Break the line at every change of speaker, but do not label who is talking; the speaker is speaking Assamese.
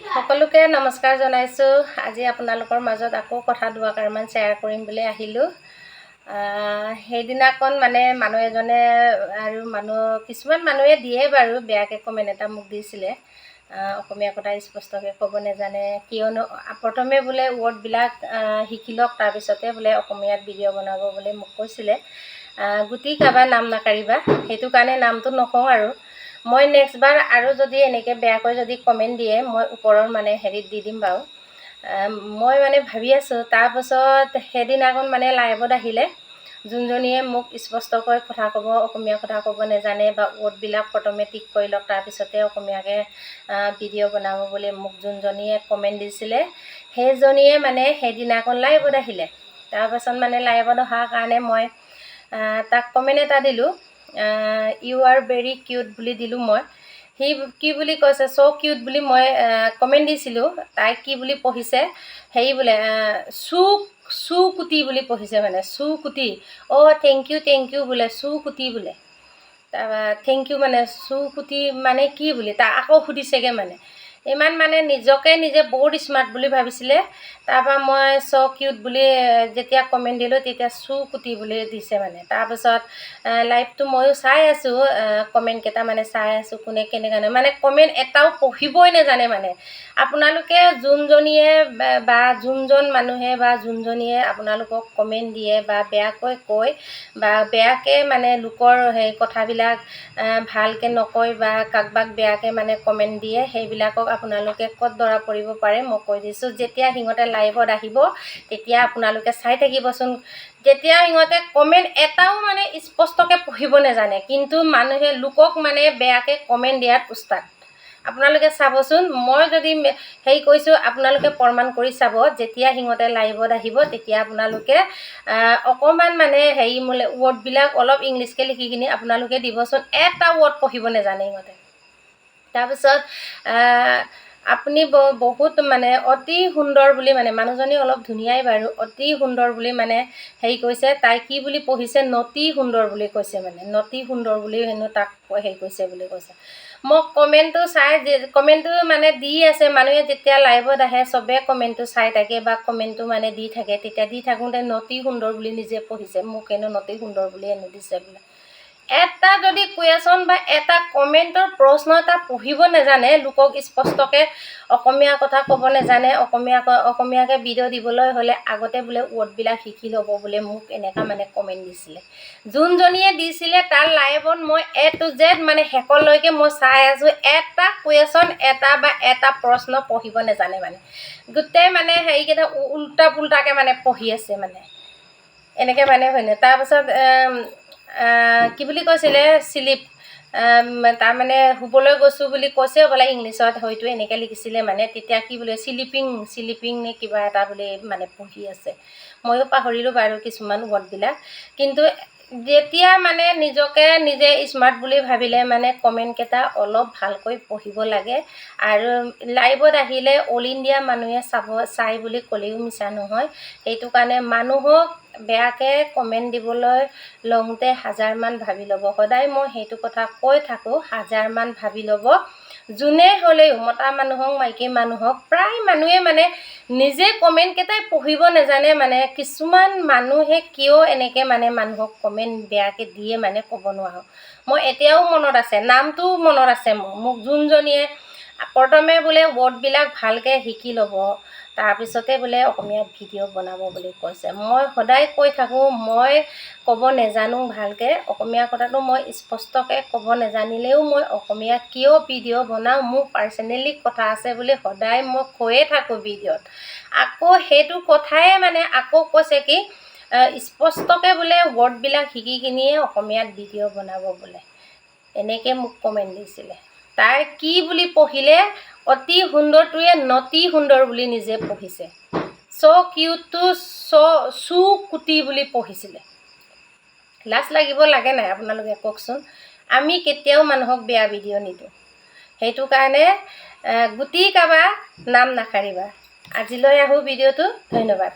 সকলোকে নমস্কাৰ জনাইছোঁ। আজি আপোনালোকৰ মাজত আকৌ কথা দুআষাৰমান শ্বেয়াৰ কৰিম বুলি আহিলোঁ। আহ, সেইদিনাখন মানে মানুহ এজনে আৰু মানুহ কিছুমান মানুহে দিয়ে বাৰু বেয়াকৈ কমেণ্ট এটা মোক দিছিলে। অসমীয়া কথা স্পষ্টকৈ ক'ব নাজানে কিয়নো প্ৰথমে বোলে ৱৰ্ডবিলাক শিকি লওক তাৰপিছতে বোলে অসমীয়াত ভিডিঅ' বনাব বুলি মোক কৈছিলে। গুটি কাৰোবাৰ নাম নাকাৰিবা সেইটো কাৰণে নামটো নকওঁ আৰু। মই নেক্সট বাৰ আৰু যদি এনেকৈ বেয়াকৈ যদি কমেণ্ট দিয়ে মই ওপৰৰ মানে হেৰিত দি দিম বাৰু। মই মানে ভাবি আছোঁ তাৰপাছত সেইদিনাখন মানে লাইভত আহিলে যোনজনীয়ে মোক স্পষ্টকৈ কথা ক'ব অসমীয়া কথা ক'ব নাজানে বা ৱৰ্ডবিলাক প্ৰথমে টিক কৰি লওক তাৰপিছতে অসমীয়াকৈ ভিডিঅ' বনাব বুলি মোক যোনজনীয়ে কমেণ্ট দিছিলে সেইজনীয়ে মানে সেইদিনাখন লাইভত আহিলে। তাৰপাছত মানে লাইভত অহাৰ কাৰণে মই তাক কমেণ্ট এটা দিলোঁ। ইউ আৰ ভেৰি কিউট বুলি দিলোঁ মই। সি কি বুলি কৈছে চ' কিউট বুলি মই কমেণ্ট দিছিলোঁ তাই কি বুলি পঢ়িছে হেৰি বোলে চু চু কুটি বুলি পঢ়িছে মানে চু কুটি অ' থেংক ইউ থেংক ইউ বোলে চু কুটি বোলে। তাৰপৰা থেংক ইউ মানে চু কুটি মানে কি বুলি তাক আকৌ সুধিছেগৈ মানে। ইমান মানে নিজকে নিজে বহুত স্মাৰ্ট বুলি ভাবিছিলে। তাৰপৰা মই চ কিউট বুলি যেতিয়া কমেণ্ট দিলোঁ, তেতিয়া চু কুটি বুলি দিছে মানে। তাৰপিছত লাইভটো ময়ো চাই আছোঁ কমেণ্টকেইটা মানে চাই আছোঁ, কোনে কেনেকৈ মানে কমেণ্ট এটাও পঢ়িবই নাজানে মানে। আপোনালোকে যোনজনীয়ে বা- যোনজন মানুহে বা যোনজনীয়ে আপোনালোকক কমেণ্ট দিয়ে বা বেয়াকৈ কয় বা বেয়াকৈ মানে লোকৰ সেই কথাবিলাক ভালকৈ নকয় বা কাৰোবাক বেয়াকৈ মানে কমেণ্ট দিয়ে, সেইবিলাকক আপোনালোকে ক'ত ধৰা পৰিব পাৰে মই কৈ দিছোঁ। যেতিয়া সিহঁতে লাইভত আহিব, তেতিয়া আপোনালোকে চাই থাকিবচোন। যেতিয়া সিহঁতে কমেণ্ট এটাও মানে স্পষ্টকৈ পঢ়িব নাজানে, কিন্তু মানুহে লোকক মানে বেয়াকৈ কমেণ্ট দিয়াত উস্তাদ। আপোনালোকে চাবচোন, মই যদি হেৰি কৈছোঁ আপোনালোকে প্ৰমাণ কৰি চাব, যেতিয়া সিহঁতে লাইভত আহিব, তেতিয়া আপোনালোকে অকণমান মানে হেৰি মোলে ৱৰ্ডবিলাক অলপ ইংলিছকৈ লিখি কিনি আপোনালোকে দিবচোন, এটা ৱৰ্ড পঢ়িব নাজানে সিহঁতে। তাৰপিছত আপুনি ব- বহুত মানে অতি সুন্দৰ বুলি মানে মানুহজনী অলপ ধুনীয়াই বাৰু অতি সুন্দৰ বুলি মানে হেৰি কৈছে তাই কি বুলি পঢ়িছে নতি সুন্দৰ বুলি কৈছে মানে নতি সুন্দৰ বুলি হেনো তাক হেৰি কৰিছে বুলি কৈছে। মই কমেণ্টটো চাই কমেণ্টটো মানে দি আছে মানুহে যেতিয়া লাইভত আহে চবে কমেণ্টটো চাই থাকে বা কমেণ্টটো মানে দি থাকে তেতিয়া দি থাকোঁতে নতি সুন্দৰ বুলি নিজে পঢ়িছে মোক হেনো নতি সুন্দৰ বুলি হেনো দিছে বোলে। এটা যদি কুৱেশ্যন বা এটা কমেণ্টৰ প্ৰশ্ন এটা পঢ়িব নাজানে, লোকক স্পষ্টকৈ অসমীয়া কথা ক'ব নাজানে অসমীয়া অসমীয়াকৈ ভিডিঅ' দিবলৈ হ'লে আগতে বোলে ৱৰ্ডবিলাক শিকি ল'ব বোলে, মোক এনেকুৱা মানে কমেণ্ট দিছিলে। যোনজনীয়ে দিছিলে তাৰ লাইভত মই এ টু জেড মানে শেষলৈকে মই চাই আছোঁ, এটা কুৱেশ্যন এটা বা এটা প্ৰশ্ন পঢ়িব নাজানে মানে। গোটেই মানে হেৰিকেইটা উল্টা পুল্টাকৈ মানে পঢ়ি আছে মানে। এনেকৈ মানে হয়নে তাৰপাছত কি বুলি কৈছিলে চিলিপ তাৰমানে শুবলৈ গৈছোঁ বুলি কৈছে বোলে ইংলিছত হয়তো এনেকৈ লিখিছিলে মানে তেতিয়া কি বোলে চিলিপিং চিলিপিং নে কিবা এটা বুলি মানে পঢ়ি আছে। ময়ো পাহৰিলোঁ বাৰু কিছুমান ৱৰ্ডবিলাক কিন্তু যেতিয়া মানে নিজকে নিজে স্মাৰ্ট বুলি ভাবিলে মানে কমেণ্টকেইটা অলপ ভালকৈ পঢ়িব লাগে আৰু লাইভত আহিলে অল ইণ্ডিয়া মানুহে চাব চাই বুলি ক'লেও মিছা নহয় সেইটো কাৰণে মানুহক বেয়াকৈ কমেণ্ট দিবলৈ লওঁতে হাজাৰমান ভাবি ল'ব। সদায় মই সেইটো কথা কৈ থাকোঁ হাজাৰমান ভাবি ল'ব। যোনে হ'লেও মতা মানুহক মাইকী মানুহক প্ৰায় মানুহে মানে নিজে কমেণ্টকেইটাই পঢ়িব নাজানে মানে কিছুমান মানুহে কিয় এনেকৈ মানে মানুহক কমেণ্ট বেয়াকৈ দিয়ে মানে ক'ব নোৱাৰোঁ। মই এতিয়াও মনত আছে নামটোও মনত আছে মোৰ। মোক যোনজনীয়ে প্ৰথমে বোলে ৱৰ্ডবিলাক ভালকৈ শিকি ল'ব তাৰপিছতে বোলে অসমীয়াত ভিডিঅ' বনাব বুলি কৈছে। মই সদায় কৈ থাকোঁ মই ক'ব নাজানো ভালকৈ। অসমীয়া কথাটো মই স্পষ্টকৈ ক'ব নাজানিলেও মই অসমীয়া কিয় ভিডিঅ' বনাওঁ মোৰ পাৰ্চনেলি কথা আছে বুলি সদায় মই কৈয়ে থাকোঁ ভিডিঅ'ত। আকৌ সেইটো কথাই মানে আকৌ কৈছে কি স্পষ্টকৈ বোলে ৱৰ্ডবিলাক শিকি কিনিয়ে অসমীয়াত ভিডিঅ' বনাব বোলে। এনেকৈ মোক কমেণ্ট দিছিলে। তাই কি বুলি পঢ়িলে অতি সুন্দৰটোৱে নতি সুন্দৰ বুলি নিজে পঢ়িছে। চ' কিউটটো চ' চু কুটি বুলি পঢ়িছিলে। লাজ লাগিব, লাগে নাই আপোনালোকে কওকচোন। আমি কেতিয়াও মানুহক বেয়া ভিডিঅ' নিদিওঁ। সেইটো কাৰণে গুটি কাবা, নাম নাখাৰিবা। আজিলৈ আহোঁ ভিডিঅ'টো। ধন্যবাদ।